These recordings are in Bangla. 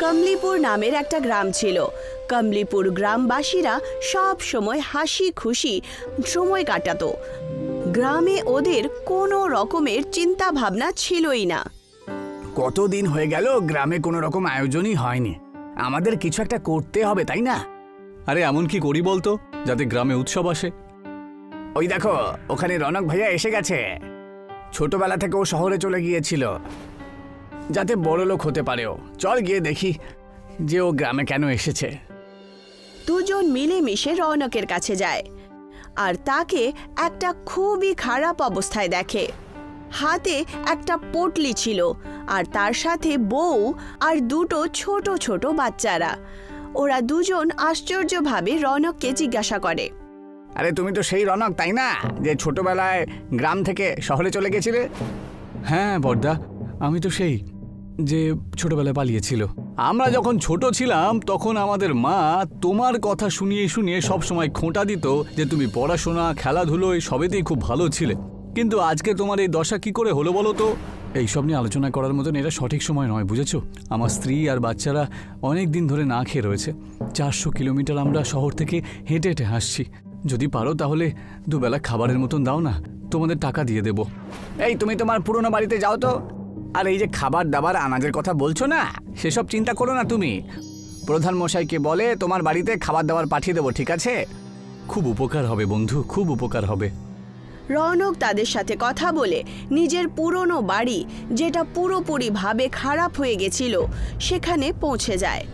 কমলিপুর নামের একটা গ্রাম ছিল। কমলিপুর গ্রামবাসীরা সব সময় হাসি খুশি সময় কাটাতো। গ্রামে ওদের কোনো রকমের চিন্তা ভাবনা ছিলই না। কতদিন হয়ে গেল গ্রামে কোনো রকম আয়োজনই হয়নি। আমাদের কিছু একটা করতে হবে তাই না? আরে এমন কি করি বলতো যাতে গ্রামে উৎসব আসে? ওই দেখো ওখানে রনক ভাইয়া এসে গেছে। ছোটবেলা থেকে ও শহরে চলে গিয়েছিল। যাতে বড় লোক হতে পারে ও চল গিয়ে দেখি যে ও গ্রামে কেন এসেছে। দুজন মিলেমিশে রৌনকের কাছে যায়। আর তাকে একটা খুবই খারাপ অবস্থায় দেখে। হাতে একটা পটলি ছিল আর তার সাথে বউ আর দুটো ছোট ছোট বাচ্চারা। ওরা দুজন আশ্চর্যভাবে রৌনককে জিজ্ঞাসা করে। আরে তুমি তো সেই রনক তাই না? যে ছোটবেলায় গ্রাম থেকে শহরে চলে গেছিলে? হ্যাঁ বড়দা আমি তো সেই। যে ছোটবেলায় পালিয়েছিল। আমরা যখন ছোট ছিলাম, তখন আমাদের মা তোমার কথা শুনিয়ে শুনিয়ে সব সময় খোঁটা দিত যে তুমি পড়াশোনা খেলাধুলোয় সবেতেই খুব ভালো ছিলে। কিন্তু আজকে তোমার এই দশা কি করে হলো বলো তো? এইসব নিয়ে আলোচনা করার মতন এটা সঠিক সময় নয়, বুঝেছ? আমার স্ত্রী আর বাচ্চারা অনেক দিন ধরে না খেয়ে রয়েছে। চারশো কিলোমিটার আমরা শহর থেকে হেঁটে হেঁটে হাসছি যদি পারো তাহলে দুবেলা খাবারের মতন দাও না, তোমাদের টাকা দিয়ে দেবো। এই তুমি তোমার পুরনো বাড়িতে যাও তো। আর এই যে খাবার দাবার আনাজের কথা বলছো না সেসব চিন্তা করো না তুমি। প্রধান মশাইকে বলে তোমার বাড়িতে খাবার দাবার পাঠিয়ে দেবো ঠিক আছে? খুব উপকার হবে বন্ধু খুব উপকার হবে। রৌনক তাদের সাথে কথা বলে নিজের পুরনো বাড়ি যেটা পুরোপুরিভাবে খারাপ হয়ে গেছিল সেখানে পৌঁছে যায়।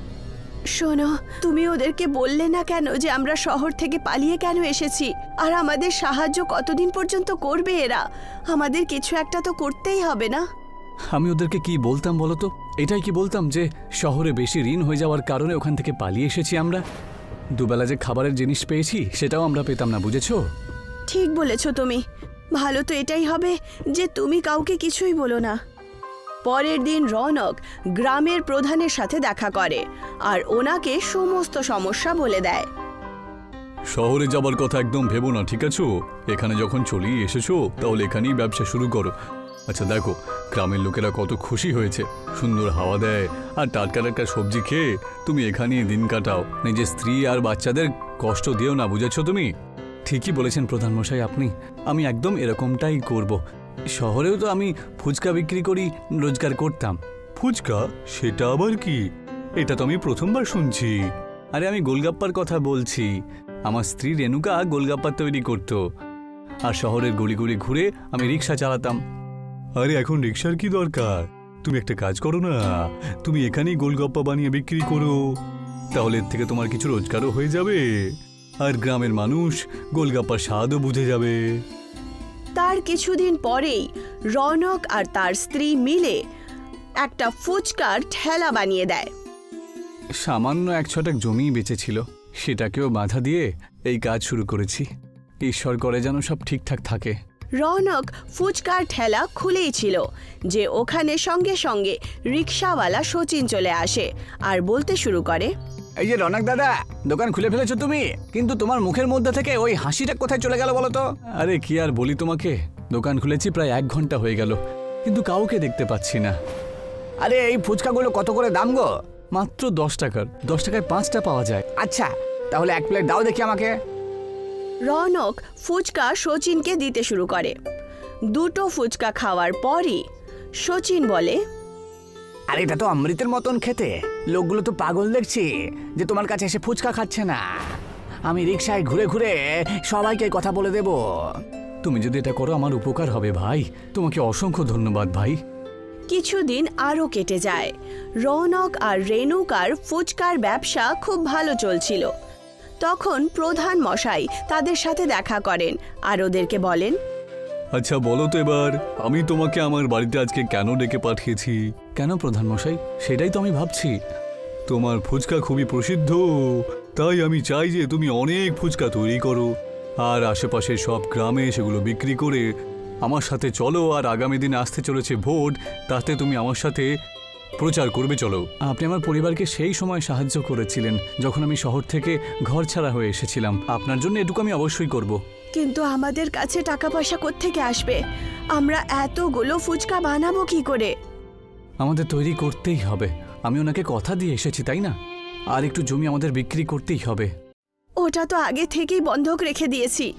শোনো তুমি ওদেরকে বললে না কেন যে আমরা শহর থেকে পালিয়ে কেন এসেছি? আর আমাদের সাহায্য কতদিন পর্যন্ত করবে এরা? আমাদের কিছু একটা তো করতেই হবে না? আমি ওদেরকে কি বলতাম বলো তো? এটাই কি বলতাম যে শহরে বেশি ঋণ হয়ে যাওয়ার কারণে ওখান থেকে পালিয়ে এসেছি আমরা? দুবেলা যে খাবারের জিনিস পেয়েছি সেটাও আমরা পেতাম না বুঝেছ? ঠিক বলেছ তুমি। ভালো তো এটাই হবে যে তুমি কাউকে কিছুই বলো না। পরের দিন রৌনক গ্রামের প্রধানের সাথে দেখা করে আর ওনাকে সমস্ত সমস্যা বলে দেয়। শহরে যাবার কথা একদম ভেবো না ঠিক আছে? এখানে যখন চলেই এসেছ তাহলে এখানেই ব্যবসা শুরু করো। আচ্ছা দেখো গ্রামের লোকেরা কত খুশি হয়েছে। সুন্দর হাওয়া দেয় আর টাটকা টাটকা সবজি খেয়ে তুমি এখানেই দিন কাটাও। নিজের স্ত্রী আর বাচ্চাদের কষ্ট দিও না বুঝেছ তুমি? ঠিকই বলেছেন প্রধানমশাই আপনি। আমি একদম এরকমটাই করব। শহরেও তো আমি ফুচকা বিক্রি করি রোজগার করতাম। ফুচকা? সেটা আবার কি? এটা তো আমি প্রথমবার শুনছি। আরে আমি গোলগাপ্পার কথা বলছি। আমার স্ত্রী রেণুকা গোলগাপ্পা তৈরি করত। আর শহরের গলি গলি ঘুরে আমি রিক্সা চালাতাম। আরে এখন রিক্সার কি দরকার? তুমি একটা কাজ করো না। তুমি এখানেই গোলগপ্পা বানিয়ে বিক্রি করো। তাহলে এর থেকে তোমার কিছু রোজগারও হয়ে যাবে। আর গ্রামের মানুষ গোলগাপ্পার স্বাদও বুঝে যাবে। তার কিছুদিন পরেই রৌনক আর তার স্ত্রী মিলে একটা ফুচকার ঠেলা বানিয়ে দেয়। সামান্য এক ছটাক জমি বেঁচেছিল। সেটাকেও বাধা দিয়ে এই কাজ শুরু করেছি। ঈশ্বর করে যেন সব ঠিকঠাক থাকে। রৌনক ফুচকার ঠেলা খুলেই ছিল যে ওখানে সঙ্গে সঙ্গে রিক্সাওয়ালা সচিন চলে আসে আর বলতে শুরু করে এই যে রনক দাদা দোকান খুলে ফেলেছো তুমি? কিন্তু তোমার মুখের মধ্যে থেকে ওই হাসিটা কোথায় চলে গেল বলো তো? আরে কি আর বলি তোমাকে? দোকান খুলেছি প্রায় এক ঘণ্টা হয়ে গেল কিন্তু কাউকে দেখতে পাচ্ছি না। আরে এই ফুচকাগুলো কত করে দাম গো? মাত্র দশ টাকার দশ টাকায় পাঁচটা পাওয়া যায়। আচ্ছা তাহলে এক প্লেট দাও দেখি আমাকে। রৌনক ফুচকা সচিনকে দিতে শুরু করে। দুটো ফুচকা খাওয়ার পরই সচিন বলে আরে এটা তো অমৃতের মতন খেতে। লোকগুলো তো পাগল দেখছি যে তোমার কাছে এসে ফুচকা খাচ্ছে না। আমি রিক্সায় ঘুরে ঘুরে সবাইকে কথা বলে দেব। তুমি যদি এটা করো আমার উপকার হবে ভাই। তোমাকে অসংখ্য ধন্যবাদ ভাই। কিছুদিন আরও কেটে যায়। রৌনক আর রেণুকার ফুচকার ব্যবসা খুব ভালো চলছিল। তখন প্রধান মশাই তাদের সাথে দেখা করেন আর ওদেরকে বলেন আচ্ছা বলো তো এবার আমি তোমাকে আমার বাড়িতে আজকে কেন ডেকে পাঠিয়েছি? কেন প্রধান মশাই? সেটাই তো আমি ভাবছি। তোমার ফুচকা খুবই প্রসিদ্ধ তাই আমি চাই যে তুমি অনেক ফুচকা তৈরি করো আর আশেপাশের সব গ্রামে সেগুলো বিক্রি করে আমার সাথে চলো আর আগামী দিনে আসতে চলেছে ভোট তাতে তুমি আমার সাথে প্রচার করবে চলো। আপনি আমার পরিবারকে সেই সময় সাহায্য করেছিলেন যখন আমি শহর থেকে ঘর ছাড়া হয়ে এসেছিলাম। আপনার জন্য এটুকু আমি অবশ্যই করব। কিন্তু আমাদের কাছে টাকা পয়সা কোত্থেকে আসবে? আমরা এতগুলো ফুচকা বানাবো কি করে? আমাদের তৈরি করতেই হবে। আমি ওনাকে কথা দিয়ে এসেছি তাই না? আর একটু জমি আমাদের বিক্রি করতেই হবে। ওটা তো আগে থেকেই বন্ধক রেখে দিয়েছি।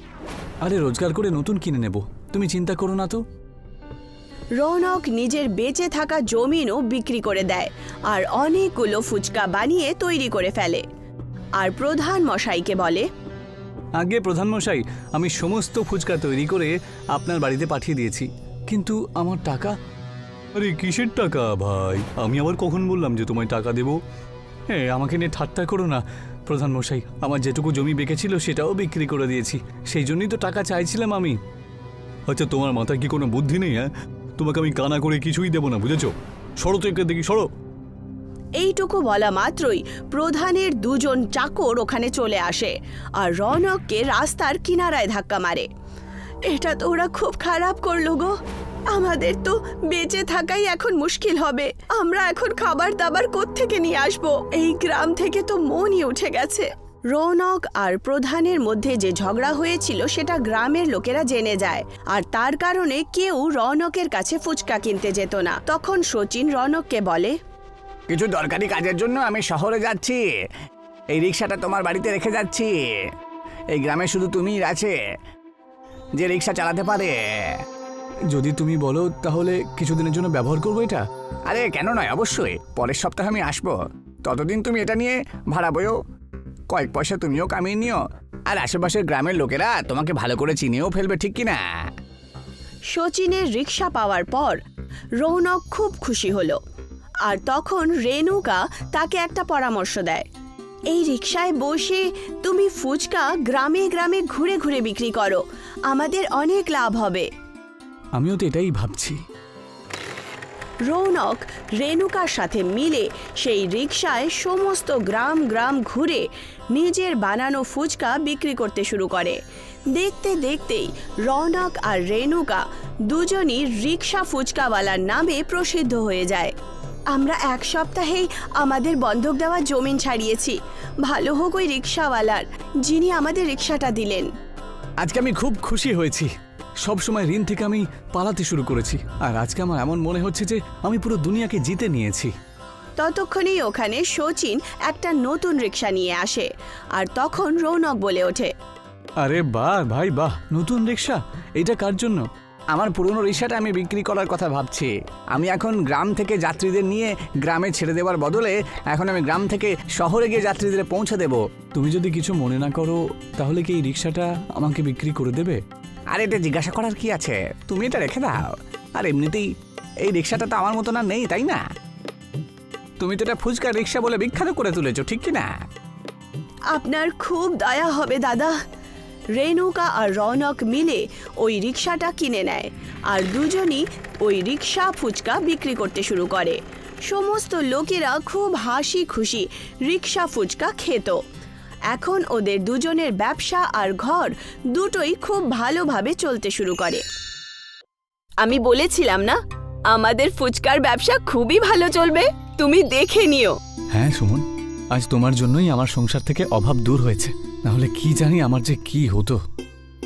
আরে রোজগার করে নতুন কিনে নেব। তুমি চিন্তা করো না তো। রৌনক নিজের বেঁচে থাকা জমিনও বিক্রি করে দেয় আর অনেকগুলো ফুচকা বানিয়ে তৈরি করে ফেলে। আর প্রধান মশাইকে বলে, আগে প্রধানমশাই আমি সমস্ত ফুচকা তৈরি করে আপনার বাড়িতে পাঠিয়ে দিয়েছি, কিন্তু আমার টাকা? আরে কিসের টাকা ভাই? আমি আবার কখন বললাম যে তোমায় টাকা দেব? হ্যাঁ আমাকে নিয়ে ঠাট্টা করো না প্রধানমশাই আমার যেটুকু জমি বেঁকেছিল সেটাও বিক্রি করে দিয়েছি, সেই জন্যই তো টাকা চাইছিলাম আমি। আচ্ছা তোমার মাথায় কি কোনো বুদ্ধি নেই হ্যাঁ? তোমাকে আমি কানা করে কিছুই দেবো না, বুঝেছ? সরো তো দেখি সরো। এইটুকু বলা মাত্রই প্রধানের দুজন চাকর ওখানে চলে আসে আর রৌনককে রাস্তার কিনারায় ধাক্কা মারে। এটা তো ওরা খুব খারাপ করল গো। আমাদের তো বেঁচে থাকাই এখন মুশকিল হবে। আমরা এখন খাবার দাবার কোত্থেকে নিয়ে আসব? এই গ্রাম থেকে তো মনই উঠে গেছে। রৌনক আর প্রধানের মধ্যে যে ঝগড়া হয়েছিল সেটা গ্রামের লোকেরা জেনে যায়। আর তার কারণে কেউ রৌনকের কাছে ফুচকা কিনতে যেত না। তখন সচিন রৌনককে বলে কিছু দরকারি কাজের জন্য আমি শহরে যাচ্ছি। এই রিক্সাটা তোমার বাড়িতে রেখে যাচ্ছি। এই গ্রামে শুধু তুমিই আছে। যে রিক্সা চালাতে পারে। যদি তুমি বলো তাহলে কিছুদিনের জন্য ব্যবহার করব এটা? আরে কেন নয়? অবশ্যই। পরের সপ্তাহে আমি আসব। ততদিন তুমি এটা নিয়ে ভাড়া বইও কয়েক পয়সা তুমিও কামিয়ে নিও। আর আশেপাশের গ্রামের লোকেরা তোমাকে ভালো করে চিনিয়েও ফেলবে ঠিক কি না শচীনের রিক্সা পাওয়ার পর রৌনক খুব খুশি হলো। আর তখন রেনুকা তাকে একটা পরামর্শ দেয়। এই রিক্সায় বসে তুমি ফুচকা গ্রামে গ্রামে ঘুরে ঘুরে বিক্রি করো। আমাদের অনেক লাভ হবে। আমিও তো এটাই ভাবছি। রৌনক, রেণুকার সাথে মিলে সেই রিক্সায় সমস্ত গ্রাম গ্রাম ঘুরে নিজের বানানো ফুচকা বিক্রি করতে শুরু করে। দেখতে দেখতেই রৌনক আর রেণুকা দুজনই রিক্সা ফুচকাওয়ালার নামে প্রসিদ্ধ হয়ে যায়। আমরা এক সপ্তাহেই আমাদের বন্ধক দেওয়া জমিন ছাড়িয়েছি। ভালো হোক ওই রিক্সাওয়ালার যিনি আমাদের রিক্সাটা দিলেন। আজকে আমি খুব খুশি হয়েছি। সব সময় ঋণ থেকে আমি পালাতে শুরু করেছি। আর আজকে আমার এমন মনে হচ্ছে যে আমি পুরো দুনিয়াকে জিতে নিয়েছি। ততক্ষণেই ওখানে শচীন একটা নতুন রিক্সা নিয়ে আসে আর তখন রৌনক বলে ওঠে আরে বাহ ভাই বাহ নতুন রিক্সা এটা কার জন্য? আমার পুরনো রিক্সাটা আমি বিক্রি করার কথা ভাবছি। আমি এখন গ্রাম থেকে যাত্রীদের নিয়ে গ্রামে ছেড়ে দেওয়ার বদলে এখন আমি গ্রাম থেকে শহরে গিয়ে যাত্রীদের পৌঁছে দেব। তুমি যদি কিছু মনে না করো তাহলে কি এই রিক্সাটা আমাকে বিক্রি করে দেবে? আর, এটা জিজ্ঞাসা করার কি আছে? তুমি এটা রেখে দাও। আর এমনিতেই এই রিক্সাটা তো আমার মতো না নেই, তাই না? তুমি তো এটা ফুচকা রিক্সা বলে বিখ্যাত করে তুলেছো, ঠিক কি না? আপনার খুব দয়া হবে, দাদা। রেণুকা আর রৌনক মিলে ওই রিক্সাটা কিনে নেয়, আর দুজনই ওই রিক্সা ফুচকা বিক্রি করতে শুরু করে। সমস্ত লোকেরা খুব হাসি খুশি রিক্সা ফুচকা খেত। এখন ওদের দুজনের ব্যবসা আর ঘর দুটোই খুব ভালোভাবে চলতে শুরু করে। আমি বলেছিলাম না আমাদের ফুচকার ব্যবসা খুবই ভালো চলবে? তুমি দেখে নিও। হ্যাঁ সুমন আজ তোমার জন্যই আমার সংসার থেকে অভাব দূর হয়েছে। নাহলে কি জানি আমার যে কি হতো।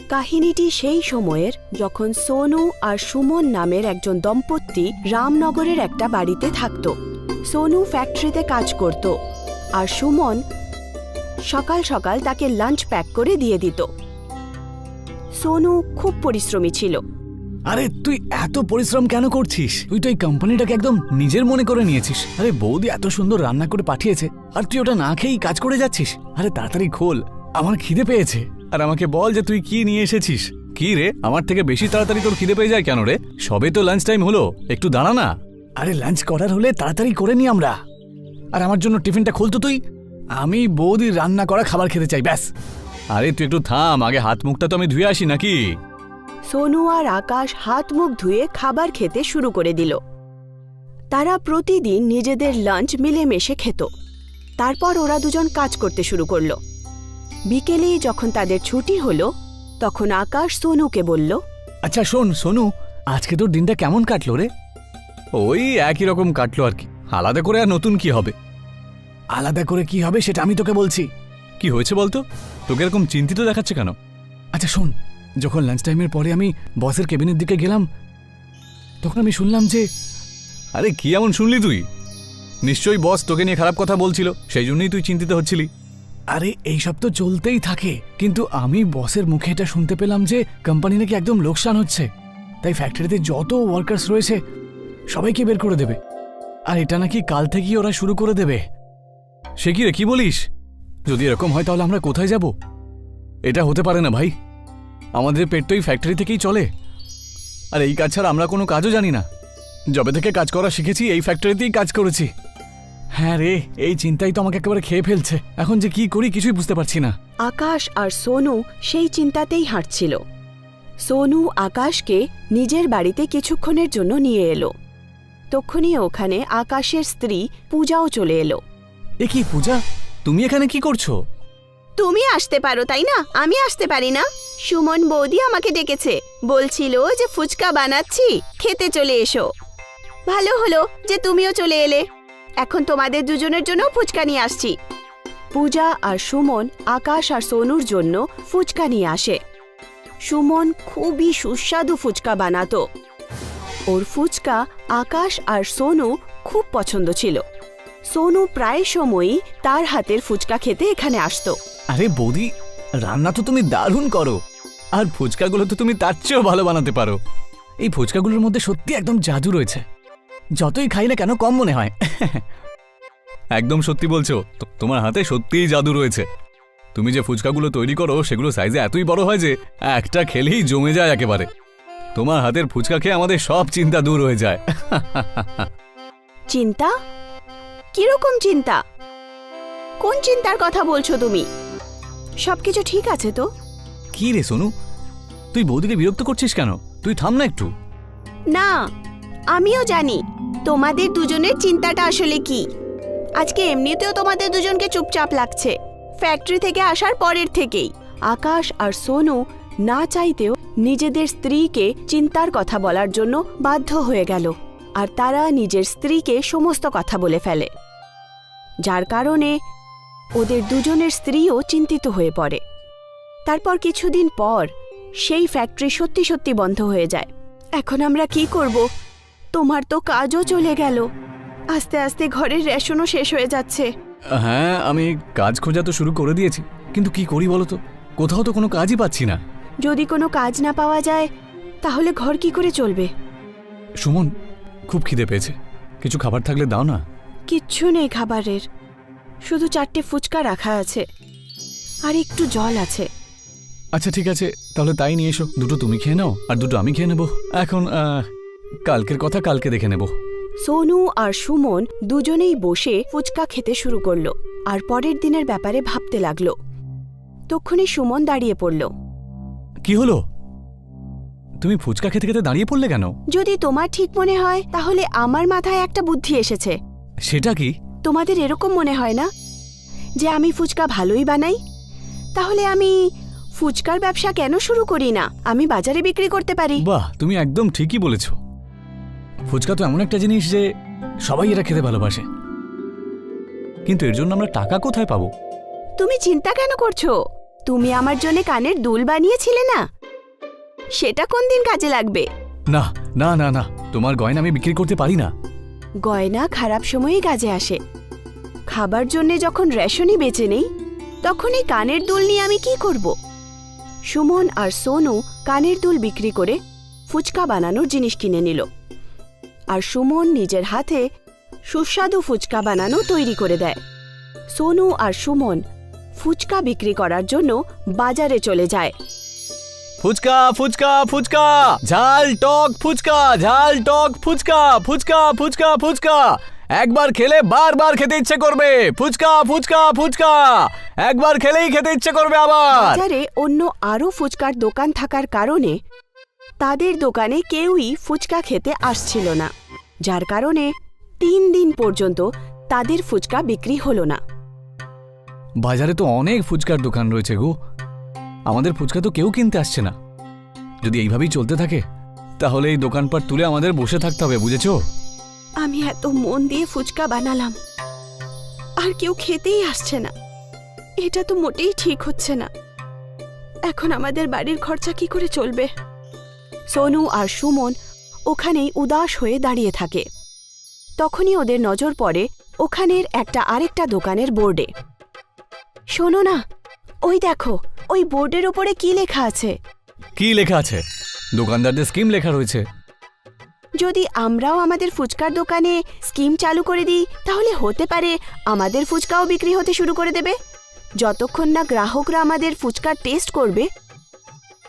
কাহিনীটি সেই সময়ের যখন সোনু আর সুমন নামের একজন দম্পতি রামনগরের একটা বাড়িতে থাকত। সোনু ফ্যাক্টরিতে কাজ করত আর সুমন সকাল সকাল তাকে লাঞ্চ প্যাক করে দিয়ে দিত। সোনু খুব পরিশ্রমী ছিল। আরে, তুই এত পরিশ্রম কেন করছিস? তুই তো এই কোম্পানিটাকে একদম নিজের মনে করে নিয়েছিস। আরে, বৌদি এত সুন্দর রান্না করে পাঠিয়েছে, আর তুই ওটা না খেয়েই কাজ করে যাচ্ছিস? আরে, তাড়াতাড়ি খোল, আমার খিদে পেয়েছে। আর আমাকে বল যে তুই কি নিয়ে এসেছিস। কি রে, আমার থেকে বেশি তাড়াতাড়ি তোর খিদে পেয়ে যায় কেন রে? সবে তো লাঞ্চ টাইম হলো, একটু দাঁড়া না। আরে লাঞ্চ করার হলে তাড়াতাড়ি করে নি আমরা। আর আমার জন্য টিফিনটা খুলতো তুই। আমি বৌদির রান্না করা খাবার খেতে চাই ব্যাস। আরে তুই একটু থাম আগে হাত মুখটা তো আমি ধুয়ে আসি নাকি? সোনু আর আকাশ হাত মুখ ধুয়ে খাবার খেতে শুরু করে দিল। তারা প্রতিদিন নিজেদের লাঞ্চ মিলেমিশে খেত। তারপর ওরা দুজন কাজ করতে শুরু করল। বিকেলে যখন তাদের ছুটি হলো তখন আকাশ সোনুকে বলল আচ্ছা শোন সোনু আজকে তোর দিনটা কেমন কাটলো রে? ওই একই রকম কাটলো আর কি। আলাদা করে আর নতুন কি হবে? আলাদা করে কি হবে সেটা আমি তোকে বলছি। কি হয়েছে বলতো? তোকে এরকম চিন্তিত দেখাচ্ছে কেন? আচ্ছা শোন। যখন লাঞ্চ টাইমের পরে আমি বসের কেবিনের দিকে গেলাম তখন আমি শুনলাম যে আরে কি এমন শুনলি তুই? নিশ্চয়ই বস তোকে নিয়ে খারাপ কথা বলছিল সেই জন্যই তুই চিন্তিত হচ্ছিলি। আরে এইসব তো চলতেই থাকে কিন্তু আমি বসের মুখে এটা শুনতে পেলাম যে কোম্পানি নাকি একদম লোকসান হচ্ছে। তাই ফ্যাক্টরিতে যত ওয়ার্কার্স রয়েছে সবাইকে বের করে দেবে। আর এটা নাকি কাল থেকেই ওরা শুরু করে দেবে। সে কি রে, কি বলিস? যদি এরকম হয় তাহলে আমরা কোথায় যাব? এটা হতে পারে না ভাই। আমাদের পেট তো এই ফ্যাক্টরি থেকেই চলে। আর এই কাজ ছাড়া আমরা কোনো কাজও জানি না। যবে থেকে কাজ করা শিখেছি, এই ফ্যাক্টরিতেই কাজ করেছি। হ্যাঁ রে, এই চিন্তাই তো আমাকে একেবারে খেয়ে ফেলছে। এখন যে কি করি কিছুই বুঝতে পারছি না। আকাশ আর সোনু সেই চিন্তাতেই হাঁটছিল। সোনু আকাশকে নিজের বাড়িতে কিছুক্ষণের জন্য নিয়ে এলো। তক্ষুনি ওখানে আকাশের স্ত্রী পূজাও চলে এলো। কি, পূজা? তুমি এখানে কি করছ? তুমি আসতে পারো, তাই না? আমি আসতে পারি না। সুমন বৌদি আমাকে ডেকেছে। বলছিল যে ফুচকা বানাচ্ছি, খেতে চলে এসো। ভালো হলো যে তুমিও চলে এলে। এখন তোমাদের দুজনের জন্য ফুচকা নিয়ে আসছি। পূজা আর সুমন, আকাশ আর সোনুর জন্য ফুচকা নিয়ে আসে। সুমন খুবই সুস্বাদু ফুচকা বানাতো। ওর ফুচকা আকাশ আর সোনু খুব পছন্দ ছিল। সোনু প্রায় সময়ই তার হাতের ফুচকা খেতে এখানে আসতো। আরে বৌদি রান্না তো তুমি দারুণ করো। আর ফুচকাগুলো তো তুমি তার চেয়েও ভালো বানাতে পারো। এই ফুচকাগুলোর মধ্যে সত্যি একদম জাদু রয়েছে। যতই খাই না কেন কম মনে হয়? একদম সত্যি বলছো তোমার হাতে সত্যিই জাদু রয়েছে। তুমি যে ফুচকাগুলো তৈরি করো সেগুলো সাইজে এতই বড় হয় যে একটা খেলেই জমে যায় একেবারে। তোমার হাতের ফুচকা খেয়ে আমাদের সব চিন্তা দূর হয়ে যায়। চিন্তা? কীরকম চিন্তা? কোন চিন্তার কথা বলছো তুমি? সবকিছু ঠিক আছে তো? কি রে সোনু? তুই বৌদিকে বিরক্ত করছিস কেন? তুই থাম না একটু। না আমিও জানি। তোমাদের দুজনের চিন্তাটা আসলে কি? আজকে এমনিতেও তোমাদের দুজনকে চুপচাপ লাগছে। ফ্যাক্টরি থেকে আসার পরের থেকেই। আকাশ আর সোনু না চাইতেও নিজেদের স্ত্রীকে চিন্তার কথা বলার জন্য বাধ্য হয়ে গেল। আর তারা নিজের স্ত্রীকে সমস্ত কথা বলে ফেলে। যার কারণে ওদের দুজনের স্ত্রীও চিন্তিত হয়ে পড়ে। তারপর কিছুদিন পর সেই ফ্যাক্টরি সত্যি সত্যি বন্ধ হয়ে যায়। এখন আমরা কি করব? তোমার তো কাজও চলে গেল। আস্তে আস্তে ঘরের রেশনও শেষ হয়ে যাচ্ছে। হ্যাঁ আমি কাজ খোঁজা তো শুরু করে দিয়েছি। কিন্তু কি করি বলো তো? কোথাও তো কোনো কাজই পাচ্ছি না। যদি কোনো কাজ না পাওয়া যায় তাহলে ঘর কি করে চলবে? সুমন খুব খিদে পেয়েছে। কিছু খাবার থাকলে দাও না। কিচ্ছু নেই খাবারের। শুধু চারটে ফুচকা রাখা আছে আর একটু জল আছে। আচ্ছা ঠিক আছে তাহলে তাই নিয়ে এসো। দুটো তুমি খেয়ে নাও আর দুটো আমি খেয়ে নেব। এখন কালকের কথা কালকে দেখে নেব। সোনু আর সুমন দুজনেই বসে ফুচকা খেতে শুরু করল আর পরের দিনের ব্যাপারে ভাবতে লাগল। তক্ষুনি সুমন দাঁড়িয়ে পড়ল। কি হলো? তুমি ফুচকা খেতে খেতে দাঁড়িয়ে পড়লে কেন? যদি তোমার ঠিক মনে হয় তাহলে আমার মাথায় একটা বুদ্ধি এসেছে। সেটা কি? তোমাদের এরকম মনে হয় না? যে আমি ফুচকা ভালোই বানাই? তাহলে আমি ফুচকার ব্যবসা কেন শুরু করি না? আমি বাজারে বিক্রি করতে পারি। বাহ তুমি একদম ঠিকই বলেছ। ফুচকা তো এমন একটা জিনিস যে সবাই এটা খেতে ভালোবাসে। কিন্তু এর জন্য আমরা টাকা কোথায় পাবো? তুমি চিন্তা কেন করছ? তুমি আমার জন্য কানের দুল বানিয়েছিলে না? সেটা কোন দিন কাজে লাগবে? না না না না তোমার গয়না আমি বিক্রি করতে পারি না। গয়না খারাপ সময়েই কাজে আসে। খাবার জন্যে যখন রেশনই বেঁচে নেই তখন এই কানের দুল নিয়ে আমি কি করব? সুমন আর সোনু কানের দুল বিক্রি করে ফুচকা বানানোর জিনিস কিনে নিল। আর সুমন নিজের হাতে সুস্বাদু ফুচকা বানানো তৈরি করে দেয়। সোনু আর সুমন ফুচকা বিক্রি করার জন্য বাজারে চলে যায়। ফুচকা ফুচকা ফুচকা। ঝাল টক ফুচকা ঝাল টক ফুচকা ফুচকা ফুচকা ফুচকা। একবার খেলে বারবার খেতে ইচ্ছে করবে। ফুচকা ফুচকা ফুচকা। একবার খেলেই খেতে ইচ্ছে করবে আবার। বাজারে অন্য আরও ফুচকার দোকান থাকার কারণে তাদের দোকানে কেউই ফুচকা খেতে আসছিল না। যার কারণে তিন দিন পর্যন্ত তাদের ফুচকা বিক্রি হলো না। বাজারে তো অনেক ফুচকার দোকান রয়েছে গো। আমাদের ফুচকা তো কেউ কিনতে আসছে না। যদি এইভাবেই চলতে থাকে, তাহলে এই দোকানপাট তুলে আমাদের বসে থাকতে হবে, বুঝেছ? আমি এত মন দিয়ে ফুচকা বানালাম, আর কেউ খেতেই আসছে না। এটা তো মোটেই ঠিক হচ্ছে না। এখন আমাদের বাড়ির খরচা কি করে চলবে? সোনু আর সুমন ওখানেই উদাস হয়ে দাঁড়িয়ে থাকে। তখনই ওদের নজর পড়ে ওখানের একটা আরেকটা দোকানের বোর্ডে। শোনো না ওই দেখো ওই বোর্ডের ওপরে কি লেখা আছে? কি লেখা আছে? দোকানদারদের স্কিম লেখা রয়েছে। যদি আমরাও আমাদের ফুচকার দোকানে স্কিম চালু করে দিই তাহলে হতে পারে আমাদের ফুচকাও বিক্রি হতে শুরু করে দেবে। যতক্ষণ না গ্রাহকরা আমাদের ফুচকার টেস্ট করবে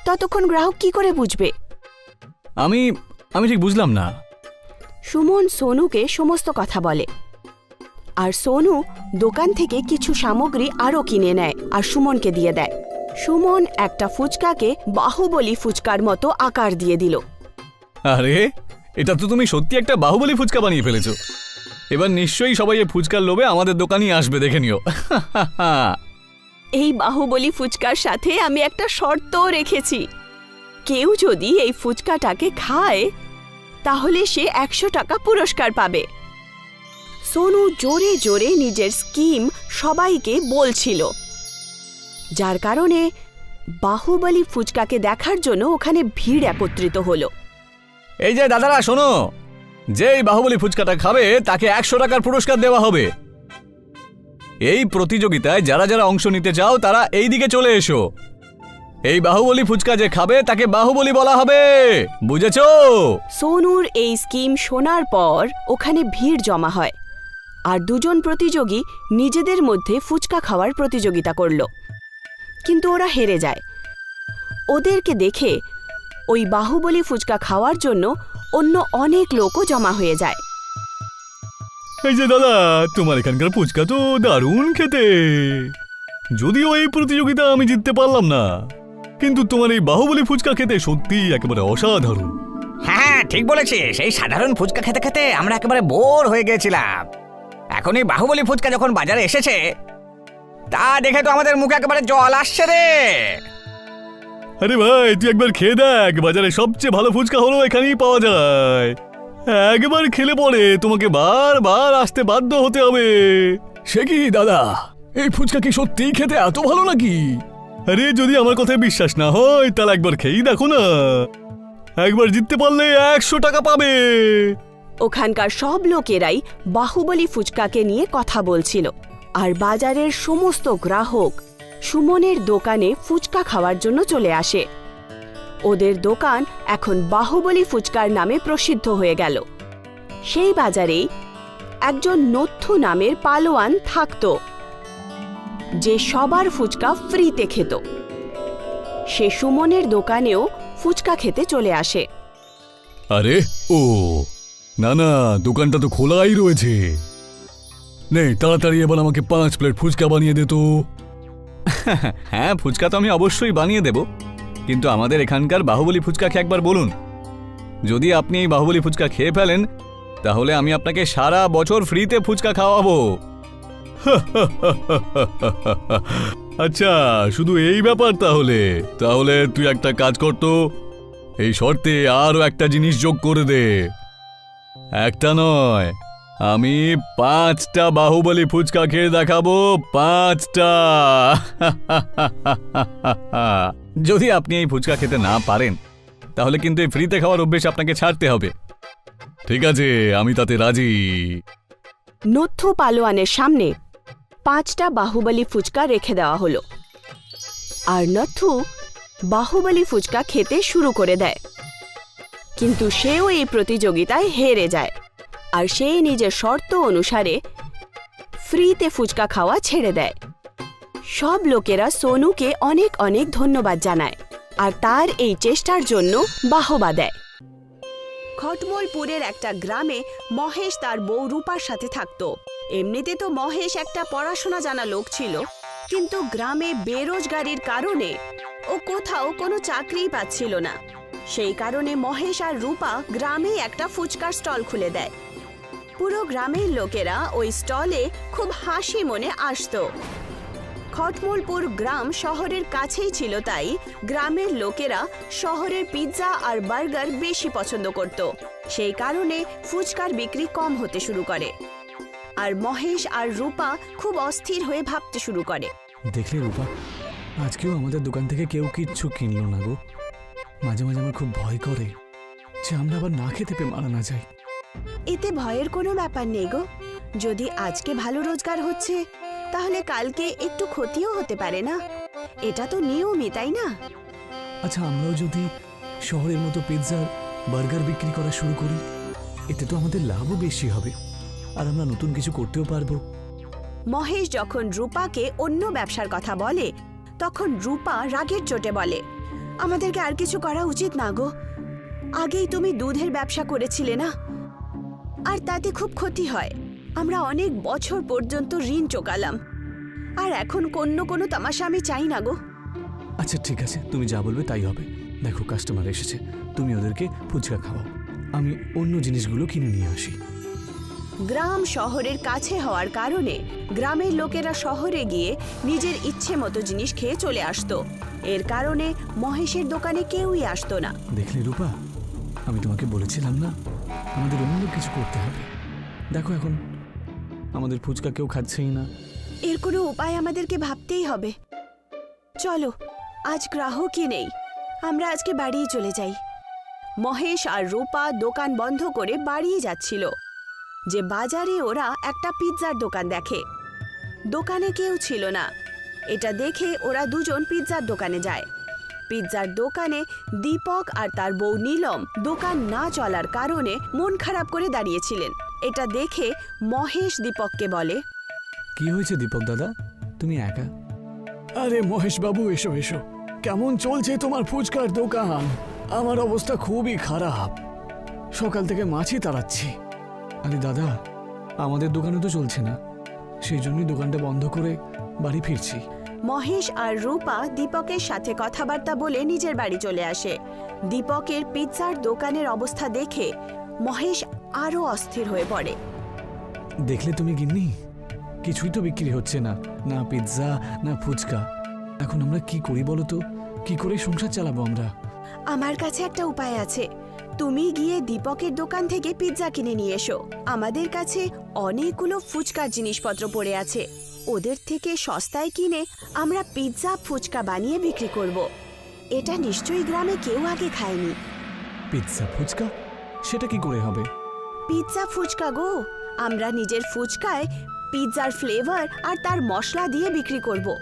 ততক্ষণ গ্রাহক কি করে বুঝবে? আমি আমি ঠিক বুঝলাম না। সুমন সোনুকে সমস্ত কথা বলে। আর সোনু দোকান থেকে কিছু সামগ্রী আরও কিনে নেয় আর সুমনকে দিয়ে দেয়। সুমন একটা ফুচকাকে বাহুবলী ফুচকার মতো আকার দিয়ে দিল। আরে এটা তো তুমি সত্যি একটা বাহুবলী ফুচকা বানিয়ে ফেলেছো। এবার নিশ্চয়ই সবাই এই ফুচকার লোভে আমাদের দোকানেই আসবে দেখে নিও। এই বাহুবলী ফুচকার সাথে আমি একটা শর্তও রেখেছি। কেউ যদি এই ফুচকাটাকে খায় তাহলে সে একশো টাকা পুরস্কার পাবে। সোনু জোরে জোরে নিজের স্কিম সবাইকে বলছিল। যার কারণে বাহুবলী ফুচকাকে দেখার জন্য ওখানে ভিড় একত্রিত হলো। এই যে দাদারা শোনো। যেই বাহুবলী ফুচকাটা খাবে তাকে একশো টাকার পুরস্কার দেওয়া হবে। এই প্রতিযোগিতায় যারা যারা অংশ নিতে চাও তারা এই দিকে চলে এসো। এই বাহুবলী ফুচকা যে খাবে তাকে বাহুবলী বলা হবে। বুঝেছ? সোনুর এই স্কিম শোনার পর ওখানে ভিড় জমা হয়। আর দুজন প্রতিযোগী নিজেদের মধ্যে ফুচকা খাওয়ার প্রতিযোগিতা করল। কিন্তু ওরা হেরে যায়। ওদেরকে দেখে ওই বাহুবলী ফুচকা খাওয়ার জন্য অন্য অনেক লোকও জমা হয়ে যায়। এই যে দাদা তোমার এখানকার ফুচকা তো দারুণ খেতে। যদিও এই প্রতিযোগিতা আমি জিততে পারলাম না কিন্তু তোমার এই বাহুবলী ফুচকা খেতে সত্যি একেবারে অসাধারণ। হ্যাঁ ঠিক বলেছিস। এই সাধারণ ফুচকা খেতে খেতে আমরা একেবারে বোর হয়ে গিয়েছিলাম এখন এই বাহুবলী ফুচকা যখন বাজারে এসেছে তা দেখে তো আমাদের মুখে একেবারে জল আসছে রে। আরে ভাই তুই একবার খেয়ে দেখ বাজারে সবচেয়ে ভালো ফুচকা হলো এখানেই পাওয়া যায়। একবার খেলে পরে তোমাকে বারবার আসতে বাধ্য হতে হবে। সে কি দাদা? এই ফুচকা কি সত্যিই খেতে এত ভালো নাকি? আরে যদি আমার কথায় বিশ্বাস না হয় তাহলে একবার খেয়েই দেখো না। একবার জিততে পারলে একশো টাকা পাবে। ওখানকার সব লোকেরাই বাহুবলী ফুচকাকে নিয়ে কথা বলছিল। আর বাজারের সমস্ত গ্রাহক সুমনের দোকানে ফুচকা খাওয়ার জন্য চলে আসে। ওদের দোকান এখন বাহুবলী ফুচকার নামে প্রসিদ্ধ হয়ে গেল। সেই বাজারেই একজন নথ্যু নামের পালোয়ান থাকত, যে সবার ফুচকা ফ্রিতে খেত। সে সুমনের দোকানেও ফুচকা খেতে চলে আসে। আরে, ও না না, দোকানটা তো খোলাই রয়েছে। নেই তাড়াতাড়ি এবার আমাকে পাঁচ প্লেট ফুচকা বানিয়ে দে তো। হ্যাঁ ফুচকা তো আমি অবশ্যই বানিয়ে দেব। কিন্তু আমাদের এখানকার বাহুবলী ফুচকা খেয়ে একবার বলুন। যদি আপনি এই বাহুবলী ফুচকা খেয়ে ফেলেন, তাহলে আমি আপনাকে সারা বছর ফ্রিতে ফুচকা খাওয়াবো। আচ্ছা শুধু এই ব্যাপার তাহলে। তাহলে তুই একটা কাজ করতো এই শর্তে আরও একটা জিনিস যোগ করে দে। একটা নয়। আমি পাঁচটা বাহুবলী ফুচকা খেয়ে দেখাবো, পাঁচটা। যদি আপনি এই ফুচকা খেতে না পারেন, তাহলে কিন্তু এই ফ্রিতে খাওয়ার অভ্যেস আপনাকে ছাড়তে হবে। ঠিক আছে, আমি তাতে রাজি। নথ্যু পালোয়ানের সামনে পাঁচটা বাহুবলী ফুচকা রেখে দেওয়া হলো। আর নথ্যু বাহুবলী ফুচকা খেতে শুরু করে দেয়। কিন্তু সেও এই প্রতিযোগিতায় হেরে যায়। আর সে নিজের শর্ত অনুসারে ফ্রিতে ফুচকা খাওয়া ছেড়ে দেয়। সব লোকেরা সোনুকে অনেক অনেক ধন্যবাদ জানায় আর তার এই চেষ্টার জন্য বাহবা দেয়। খটমলপুরের একটা গ্রামে মহেশ তার বউ রূপার সাথে থাকত। এমনিতে তো মহেশ একটা পড়াশোনা জানা লোক ছিল, কিন্তু গ্রামে বেরোজগারির কারণে ও কোথাও কোনো চাকরিই পাচ্ছিল না। সেই কারণে মহেশ আর রূপা গ্রামে একটা ফুচকার স্টল খুলে দেয়। পুরো গ্রামের লোকেরা ওই স্টলে খুব হাসি মনে আসতো। খটমলপুর গ্রাম শহরের কাছেই ছিল তাই গ্রামের লোকেরা শহরের পিৎজা আর বার্গার বেশি পছন্দ করত। সেই কারণে ফুচকার বিক্রি কম হতে শুরু করে। আর মহেশ আর রূপা খুব অস্থির হয়ে ভাবতে শুরু করে। দেখলে রূপা, আজকেও আমাদের দোকান থেকে কেউ কিচ্ছু কিনলো না গো। মাঝে মাঝে আমার খুব ভয় করে যে আমরা আবার না খেতে পেয়ে মারা না যাই। এতে ভয়ের কোনো ব্যাপার নেই গো। যদি আজকে ভালো রোজগার হচ্ছে তাহলে কালকে একটু ক্ষতিও হতে পারে না। এটা তো নিয়মই তাই না? আচ্ছা আমরাও যদি শহরের মতো পিৎজার বার্গার বিক্রি করা শুরু করি এতে তো আমাদের লাভও বেশি হবে। আর আমরা নতুন কিছু করতেও পারব। মহেশ যখন রূপাকে অন্য ব্যবসার কথা বলে তখন রূপা রাগের চোটে বলে আমাদেরকে আর কিছু করা উচিত না গো। আগেই তুমি দুধের ব্যবসা করেছিলে না? আর তাতে খুব ক্ষতি হয়। আমরা অনেক বছর পর্যন্ত ঋণ চোকালাম। আর এখন কোনো কোনো তামাশা আমি চাই না গো। আচ্ছা ঠিক আছে। তুমি যা বলবে তাই হবে। দেখো কাস্টমার এসেছে। তুমি ওদেরকে ফুচকা খাওয়াও। আমি অন্য জিনিসগুলো কিনে নিয়ে আসি। গ্রাম শহরের কাছে হওয়ার কারণে গ্রামের লোকেরা শহরে গিয়ে নিজের ইচ্ছে মতো জিনিস খেয়ে চলে আসতো। এর কারণে মহেশের দোকানে কেউই আসতো না। দেখলে রূপা আমি তোমাকে বলেছিলাম না? আমাদের অন্য কিছু করতে হবে। দেখো এখন আমাদের ফুচকা কেউ খাচ্ছেই না। এর কোনো উপায় আমাদেরকে ভাবতেই হবে। চলো আজ গ্রাহকই নেই। আমরা আজকে বাড়িই চলে যাই। মহেশ আর রূপা দোকান বন্ধ করে বাড়িয়ে যাচ্ছিল। যে বাজারে ওরা একটা পিৎজার দোকান দেখে। দোকানে কেউ ছিল না। এটা দেখে ওরা দুজন পিৎজার দোকানে যায়। পিৎজার দোকানে দীপক আর তার বউ নীলম দোকান না চলার কারণে মন খারাপ করে দাঁড়িয়েছিলেন। এটা দেখে মহেশ দীপককে বলে কি হয়েছে দীপক দাদা? তুমি একা? আরে মহেশ বাবু এসো এসো। কেমন চলছে তোমার ফুচকার দোকান? আমার অবস্থা খুবই খারাপ। সকাল থেকে মাছই তাড়াচ্ছি। আরে দাদা আমাদের দোকানে তো চলছে না। সেই জন্যই দোকানটা বন্ধ করে বাড়ি ফিরছি। মহেশ আর রূপা দীপকের সাথে কথাবার্তা বলে নিজের বাড়ি চলে আসে। দীপকের পিৎজার দোকানের অবস্থা দেখে মহেশ আরও অস্থির হয়ে পড়ে। দেখলে তুমি গিন্নি? কিছুই তো বিক্রি হচ্ছে না না পিৎজা না ফুচকা। এখন আমরা কি করি বলো তো? কি করে সংসার চালাবো আমরা? আমার কাছে একটা উপায় আছে। তুমি গিয়ে দীপকের দোকান থেকে পিৎজা কিনে নিয়ে এসো। আমাদের কাছে অনেকগুলো ফুচকার জিনিসপত্র পড়ে আছে। ওদের থেকে সস্তায় কিনে আমরা পিৎজা ফুচকা বানিয়ে বিক্রি করব। এটা নিশ্চয়ই গ্রামে কেউ আগে খায়নি। পিৎজা ফুচকা? সেটা কি করে হবে? পিৎজা ফুচকা গো! আমরা নিজের ফুচকায় পিৎজার ফ্লেভার আর তার মশলা দিয়ে বিক্রি করব।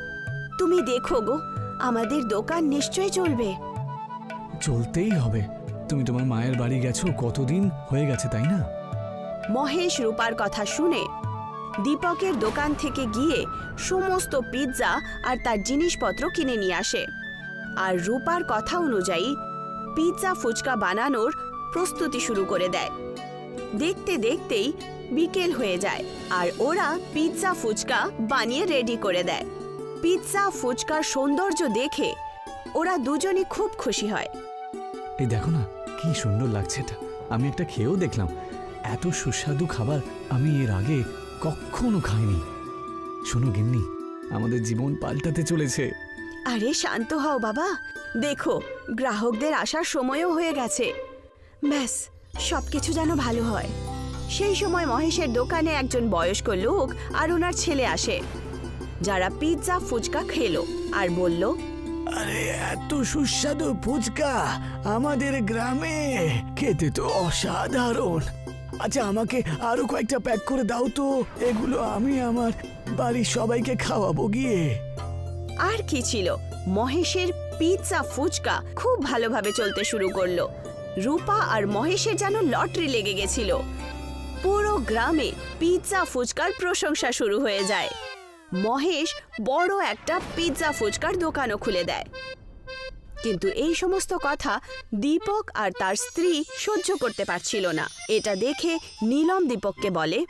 তুমি দেখো গো আমাদের দোকান নিশ্চয়ই চলবে। চলতেই হবে। তুমি তোমার মায়ের বাড়ি গেছো কতদিন হয়ে গেছে তাই না? মহেশ রূপার কথা শুনে দীপকের দোকান থেকে গিয়ে সমস্ত পিৎজা আর তার জিনিসপত্র কিনে নিয়ে আসে। আর রূপার কথা অনুযায়ী পিৎজা ফুচকা বানানোর প্রস্তুতি শুরু করে দেয়। দেখতে দেখতেই বিকেল হয়ে যায় আর ওরা পিৎজা ফুচকা বানিয়ে রেডি করে দেয়। পিৎজা ফুচকার সৌন্দর্য দেখে ওরা দুজনই খুব খুশি হয়। এই দেখো না, কি সুন্দর লাগছে এটা। আমি একটা খেয়েও দেখলাম। এত সুস্বাদু খাবার আমি এর আগে কখনো খায়নি। শোনো গিন্নি আমাদের জীবন পাল্টাতে চলেছে। আরে শান্ত হও বাবা। দেখো গ্রাহকদের আসার সময়ও হয়ে গেছে। ব্যাস সবকিছু যেন ভালো হয়। সেই সময় মহেশের দোকানে একজন বয়স্ক লোক আর ওনার ছেলে আসে। যারা পিৎজা ফুচকা খেলো আর বলল আরে এত সুস্বাদু ফুচকা আমাদের গ্রামে। খেতে তো অসাধারণ। আচ্ছা আমাকে আরও কয়েকটা প্যাক করে দাও তো। এগুলো আমি আমার বাড়ির সবাইকে খাওয়াবো গিয়ে। আর কি ছিল? মহেশের পিৎজা ফুচকা খুব ভালোভাবে চলতে শুরু করল। রূপা আর মহেশের যেন লটারি লেগে গেছিল। পুরো গ্রামে পিৎজা ফুচকার প্রশংসা শুরু হয়ে যায়। মহেশ বড় একটা পিৎজা ফুচকার দোকানও খুলে দেয়। কিন্তু এই সমস্ত কথা দীপক আর তার স্ত্রী সহ্য করতে পারছিল না। এটা দেখে নীলম দীপককে বলে,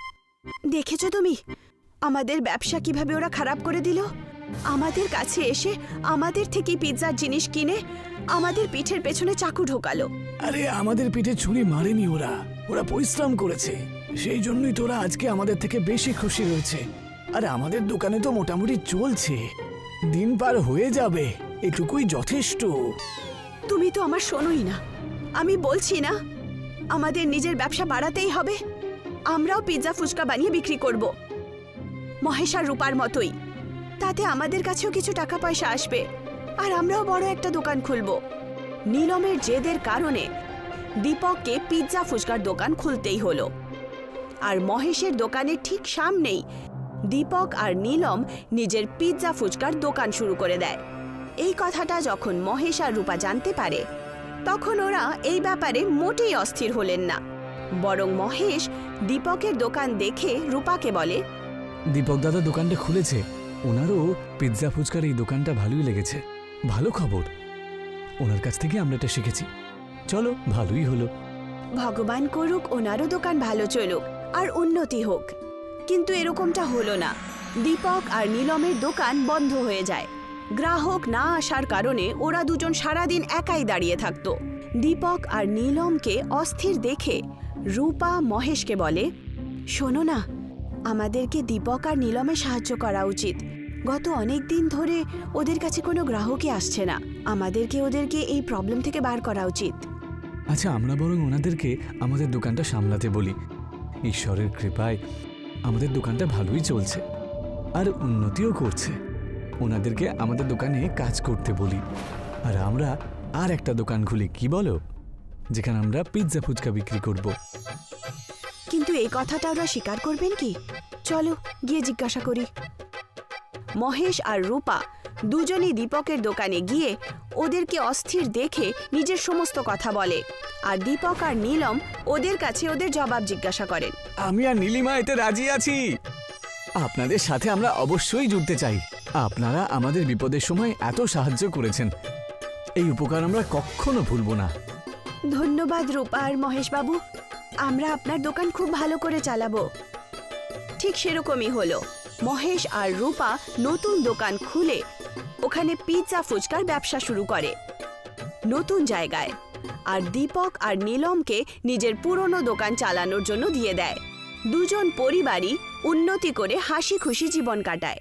দেখেছ তুমি, আমাদের ব্যবসা কীভাবে ওরা খারাপ করে দিল? আমাদের কাছে এসে আমাদের থেকে পিৎজার জিনিস কিনে আমাদের পিঠের পেছনে চাকু ঢোকালো। আরে, আমাদের পিঠে ছুরি মারেনি ওরা। ওরা পরিশ্রম করেছে। সেই জন্যই তোরা আজকে আমাদের থেকে বেশি খুশি হয়েছে আর আমাদের দোকানে তো মোটামুটি চলছে। দিন পার হয়ে যাবে। এটুকুই যথেষ্ট। তুমি তো আমার শোনোই না। আমি বলছি না, আমাদের নিজের ব্যবসা বাড়াতেই হবে। আমরাও পিৎজা ফুচকা বানিয়ে বিক্রি করব। মহেশ আর রূপার মতোই। তাতে আমাদের কাছেও কিছু টাকা পয়সা আসবে। আর আমরাও বড় একটা দোকান খুলব। নীলমের জেদের কারণে দীপককে পিৎজা ফুচকার দোকান খুলতেই হলো। আর মহেশের দোকানের ঠিক সামনেই দীপক আর নীলম নিজের পিৎজা ফুচকার দোকান শুরু করে দেয়। এই কথাটা যখন মহেশ আর রূপা জানতে পারে তখন ওরা এই ব্যাপারে মোটেই অস্থির হলেন না। বরং মহেশ দীপকের দোকান দেখে রূপাকে বলে দীপক দাদা দোকানটা খুলেছে। ওনারও পিৎজা ফুচকার এই দোকানটা ভালোই লেগেছে। ভালো খবর। ওনার কাছ থেকে আমরা এটা শিখেছি। চলো ভালোই হলো। ভগবান করুক ওনারও দোকান ভালো চলুক আর উন্নতি হোক। কিন্তু এরকমটা হলো না। দীপক আর নীলমের দোকান বন্ধ হয়ে যায়। গ্রাহক না আসার কারণে ওরা দুজন সারাদিন একাই দাঁড়িয়ে থাকত। দীপক আর নীলমকে অস্থির দেখে রূপা মহেশকে বলে, শোনো না, আমাদেরকে দীপক আর নীলমে সাহায্য করা উচিত। গত অনেক দিন ধরে ওদের কাছে কোনো গ্রাহকই আসছে না। আমাদেরকে ওদেরকে এই প্রবলেম থেকে বার করা উচিত। আচ্ছা আমরা বরং ওনাদেরকে আমাদের দোকানটা সামলাতে বলি। ঈশ্বরের কৃপায় আমাদের দোকানটা ভালোই চলছে। আর উন্নতিও করছে। ওনাদেরকে আমাদের দোকানে কাজ করতে বলি। আর আমরা আর একটা দোকান খুলি কি বলো? যেখানে আমরা পিৎজা ফুচকা বিক্রি করব। কিন্তু এই কথাটা ওরা স্বীকার করবেন কি? চলো গিয়ে জিজ্ঞাসা করি। মহেশ আর রূপা দুজনেই দীপকের দোকানে গিয়ে ওদেরকে অস্থির দেখে নিজের সমস্ত কথা বলে। আর দীপক আর নীলম ওদের কাছে ওদের জবাব জিজ্ঞাসা করেন। আমি আর নীলিমা এতে রাজি আছি। আপনাদের সাথে আমরা অবশ্যই জুড়তে চাই। আপনারা আমাদের বিপদের সময় এত সাহায্য করেছেন। এই উপকার আমরা কখনো ভুলবো না। ধন্যবাদ রূপা আর মহেশবাবু। আমরা আপনার দোকান খুব ভালো করে চালাবো। ঠিক সেরকমই হলো। মহেশ আর রূপা নতুন দোকান খুলে ওখানে পিৎজা ফুচকার ব্যবসা শুরু করে। নতুন জায়গায়। আর দীপক আর নীলমকে নিজের পুরনো দোকান চালানোর জন্য দিয়ে দেয়। দুজন পরিবারই উন্নতি করে হাসি খুশি জীবন কাটায়।